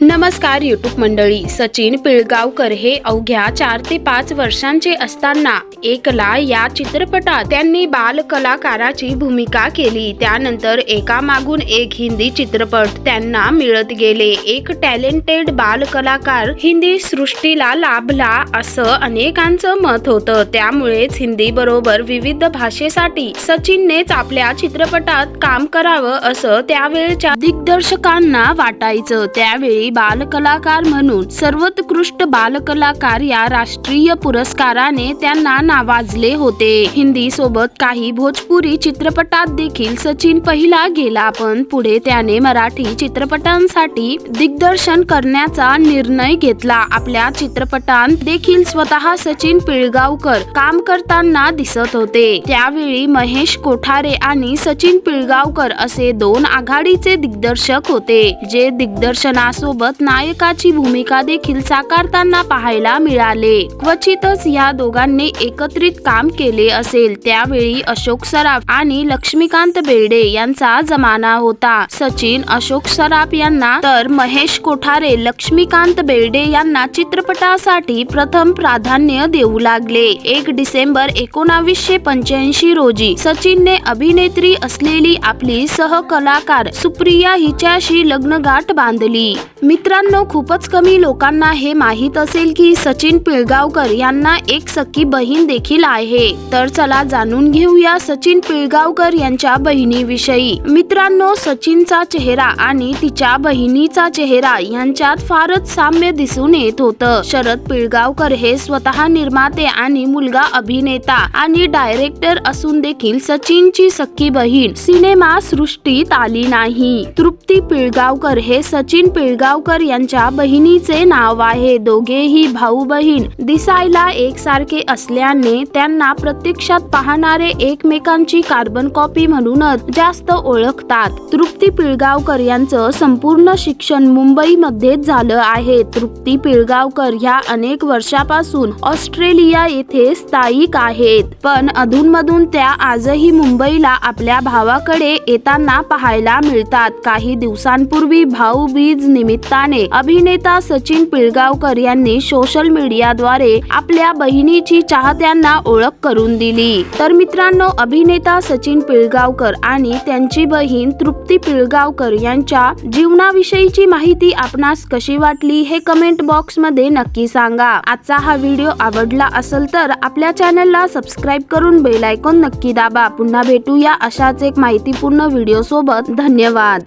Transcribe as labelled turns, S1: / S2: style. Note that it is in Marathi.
S1: नमस्कार युट्यूब मंडळी. सचिन पिळगावकर हे अवघ्या चार ते पाच वर्षांचे असताना एकला या चित्रपटात त्यांनी बाल कलाकाराची भूमिका केली. त्यानंतर एकामागून एक हिंदी चित्रपट त्यांना मिळत गेले. एक टॅलेंटेड बाल कलाकार हिंदी सृष्टीला लाभला असं अनेकांचं मत होतं. त्यामुळेच हिंदी बरोबर विविध भाषेसाठी सचिननेच आपल्या चित्रपटात काम करावं असं त्यावेळच्या दिग्दर्शकांना वाटायचं. त्यावेळी बालकलाकार म्हणून सर्वोत्कृष्ट बालकलाकार या राष्ट्रीय पुरस्काराने त्यांना नावाजले होते. हिंदी सोबत काही भोजपुरी चित्रपटात देखील सचिन पहिला गेला पण पुढे त्याने मराठी चित्रपटांसाठी दिग्दर्शन करण्याचा निर्णय घेतला. आपल्या चित्रपटांत देखील स्वतः सचिन पिळगावकर काम करताना दिसत होते. त्यावेळी महेश कोठारे आणि सचिन पिळगावकर असे दोन आघाडीचे दिग्दर्शक होते जे दिग्दर्शनासोबत नायकाची भूमिका देखील साकारताना पाहायला मिळाले. क्वचितच या दोघांनी एकत्रित काम केले असेल. त्यावेळी अशोक सराफ आणि लक्ष्मीकांत बेर्डे यांचा जमाना होता. सचिन अशोक सराफ यांना तर महेश कोठारे लक्ष्मीकांत बेर्डे यांना चित्रपटासाठी प्रथम प्राधान्य देऊ लागले. एक डिसेंबर एकोणावीसशे पंच्याऐंशी रोजी सचिनने अभिनेत्री असलेली आपली सहकलाकार सुप्रिया हिच्याशी लग्नगाठ बांधली. मित्रांनो खूपच कमी लोकांना हे माहीत असेल की सचिन पिळगावकर यांना एक सख्खी बहीण देखील आहे. तर चला जाणून घेऊया सचिन पिळगावकर यांच्या बहिणीविषयी. मित्रांनो सचिनचा चेहरा आणि तिच्या बहिणीचा चेहरा यांच्यात फारच साम्य दिसून येत होतं. शरद पिळगावकर हे स्वतः निर्माते आणि मुलगा अभिनेता आणि डायरेक्टर असून देखील सचिनची सख्खी बहीण सिनेमा सृष्टीत आली नाही. तृप्ती पिळगावकर हे सचिन पिळगाव पिळगावकर यांच्या बहिणीचे नाव आहे. दोघेही भाऊ बहीण दिसायला एकसारखे असल्याने त्यांना प्रत्यक्षात पाहणारे एकमेकांची कार्बन कॉपी म्हणूनच जास्त ओळखतात. तृप्ती पिळगावकर यांचं संपूर्ण शिक्षण मुंबईमध्येच झालं आहे. तृप्ती पिळगावकर ह्या अनेक वर्षापासून ऑस्ट्रेलिया येथे स्थायिक आहेत. पण अधूनमधून त्या आजही मुंबईला आपल्या भावाकडे येताना पाहायला मिळतात. काही दिवसांपूर्वी भाऊबीज निमित्ताने अभिनेता सचिन पिळगावकर यांनी सोशल मीडियाद्वारे आपल्या बहिणीची चाहत्यांना ओळख करून दिली. तर मित्रांनो अभिनेता सचिन पिळगावकर आणि त्यांची बहीण तृप्ती पिळगावकर यांच्या जीवनाविषयीची माहिती आपणास कशी वाटली हे कमेंट बॉक्समध्ये नक्की सांगा. आजचा हा व्हिडिओ आवडला असेल तर आपल्या चॅनलला सबस्क्राईब करून बेल आयकॉन नक्की दाबा. पुन्हा भेटूया अशाच एक माहितीपूर्ण व्हिडिओ सोबत. धन्यवाद.